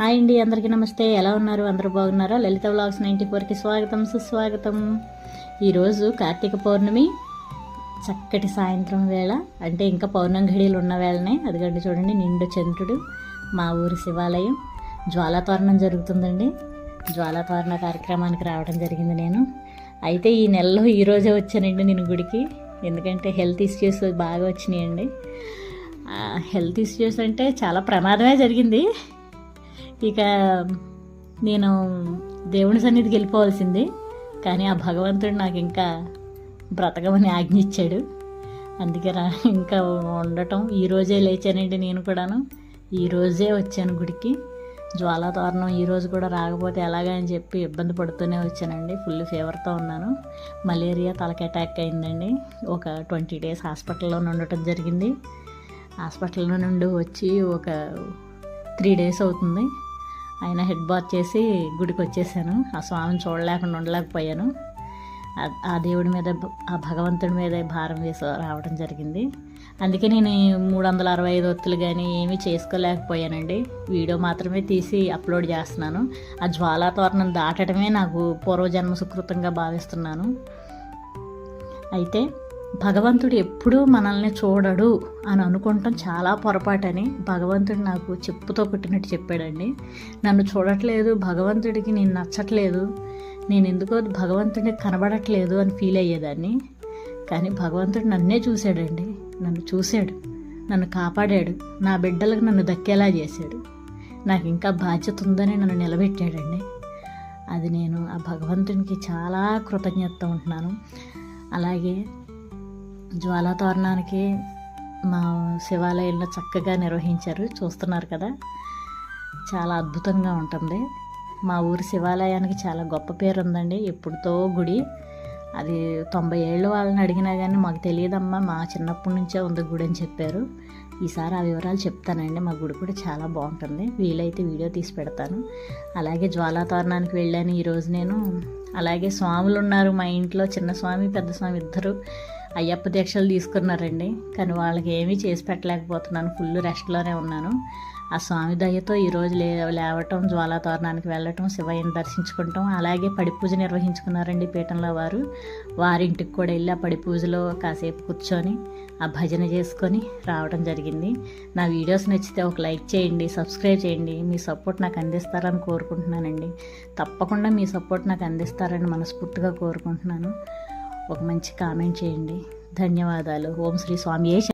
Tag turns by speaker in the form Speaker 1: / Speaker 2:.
Speaker 1: Hi అండి అందరికీ నమస్తే. ఎలా ఉన్నారు? అందరూ బాగున్నారా? లలిత వ్లాగ్స్ నైంటీ ఫోర్కి స్వాగతం సుస్వాగతం. ఈరోజు కార్తీక పౌర్ణమి చక్కటి సాయంత్రం వేళ. అంటే ఇంకా పౌర్ణమి ఘడియలు ఉన్న వేళనే. అదిగండి చూడండి నిండు చంద్రుడు మా ఊరి శివాలయం. జ్వాలాతోరణం జరుగుతుందండి. జ్వాలాతోరణ కార్యక్రమానికి రావడం జరిగింది నేను. అయితే ఈ నెలలో ఈ రోజే వచ్చానండి నేను గుడికి. ఎందుకంటే హెల్త్ ఇష్యూస్ బాగా వచ్చినాయండి. హెల్త్ ఇష్యూస్ అంటే చాలా ప్రమాదమే జరిగింది. ఇక నేను దేవుని సన్నిధికి వెళ్ళిపోవాల్సింది కానీ ఆ భగవంతుడు నాకు ఇంకా బ్రతకమని ఆజ్ఞ ఇచ్చాడు అందుకే రా ఇంకా ఉండటం. ఈ రోజే లేచానండి నేను కూడాను. ఈ రోజే వచ్చాను గుడికి. జ్వాలా తోరణం కూడా రాకపోతే ఎలాగా అని చెప్పి ఇబ్బంది పడుతూనే వచ్చానండి. ఫుల్ ఫీవర్తో ఉన్నాను. మలేరియా తలకి అటాక్ అయిందండి. ఒక ట్వంటీ డేస్ హాస్పిటల్లో ఉండటం జరిగింది. హాస్పిటల్లో నుండి వచ్చి ఒక త్రీ డేస్ అవుతుంది. ఆయన హెడ్ బాత్ చేసి గుడికి వచ్చేసాను ఆ స్వామిని చూడలేకుండా ఉండలేకపోయాను. ఆ- దేవుడి మీద ఆ భగవంతుడి మీద భారం వేసి రావడం జరిగింది. అందుకే నేను మూడు వందల అరవై ఐదు ఒత్తులు కానీ ఏమీ చేసుకోలేకపోయానండి. వీడియో మాత్రమే తీసి అప్లోడ్ చేస్తున్నాను. ఆ జ్వాలా తోరణం దాటడమే నాకు పూర్వజన్మ సుకృతంగా భావిస్తున్నాను. అయితే భగవంతుడు ఎప్పుడూ మనల్ని చూడడు అని అనుకుంటాం. చాలా పొరపాటని భగవంతుడు నాకు చెప్పుతో కొట్టినట్టు చెప్పాడండి. నన్ను చూడట్లేదు భగవంతుడికి నేను నచ్చట్లేదు నేను ఎందుకో భగవంతుడికి కనబడట్లేదు అని ఫీల్ అయ్యేదాన్ని. కానీ భగవంతుడు నన్నే చూశాడండి. నన్ను చూశాడు నన్ను కాపాడాడు నా బిడ్డలకు నన్ను దక్కేలా చేశాడు. నాకు ఇంకా బాధ్యత ఉందని నన్ను నిలబెట్టాడండి. అది నేను ఆ భగవంతునికి చాలా కృతజ్ఞత ఉంటున్నాను. అలాగే జ్వాలా తోరణానికి మా శివాలయంలో చక్కగా నిర్వహించారు. చూస్తున్నారు కదా చాలా అద్భుతంగా ఉంటుంది. మా ఊరి శివాలయానికి చాలా గొప్ప పేరు ఉందండి. ఎప్పుడుతో గుడి. అది తొంభై ఏళ్ళు వాళ్ళని అడిగినా కానీ మాకు తెలియదమ్మా మా చిన్నప్పటి నుంచే ఉంది గుడి అని చెప్పారు. ఈసారి ఆ వివరాలు చెప్తానండి. మా గుడి కూడా చాలా బాగుంటుంది. వీలైతే వీడియో తీసి పెడతాను. అలాగే జ్వాలాతోరణానికి వెళ్ళాను ఈరోజు నేను. అలాగే స్వాములు ఉన్నారు మా ఇంట్లో. చిన్న స్వామి పెద్ద స్వామి ఇద్దరు. అయ్యప్ప దీక్షలు తీసుకున్నారండి. కానీ వాళ్ళకి ఏమీ చేసి పెట్టలేకపోతున్నాను. ఫుల్ రెస్ట్లోనే ఉన్నాను. ఆ స్వామి దయతో ఈరోజు లే లేవటం జ్వాలాతోరణానికి వెళ్ళటం శివయ్యని దర్శించుకుంటాం. అలాగే పడి పూజ నిర్వహించుకున్నారండి పీఠంలో వారు. వారింటికి కూడా వెళ్ళి ఆ పడి పూజలో కాసేపు కూర్చొని ఆ భజన చేసుకొని రావడం జరిగింది. నా వీడియోస్ నచ్చితే ఒక లైక్ చేయండి సబ్స్క్రైబ్ చేయండి. మీ సపోర్ట్ నాకు అందిస్తారని కోరుకుంటున్నానండి. తప్పకుండా మీ సపోర్ట్ నాకు అందిస్తారని మనస్ఫూర్తిగా కోరుకుంటున్నాను. ఒక మంచి కామెంట్ చేయండి. ధన్యవాదాలు. ఓం శ్రీ స్వామి.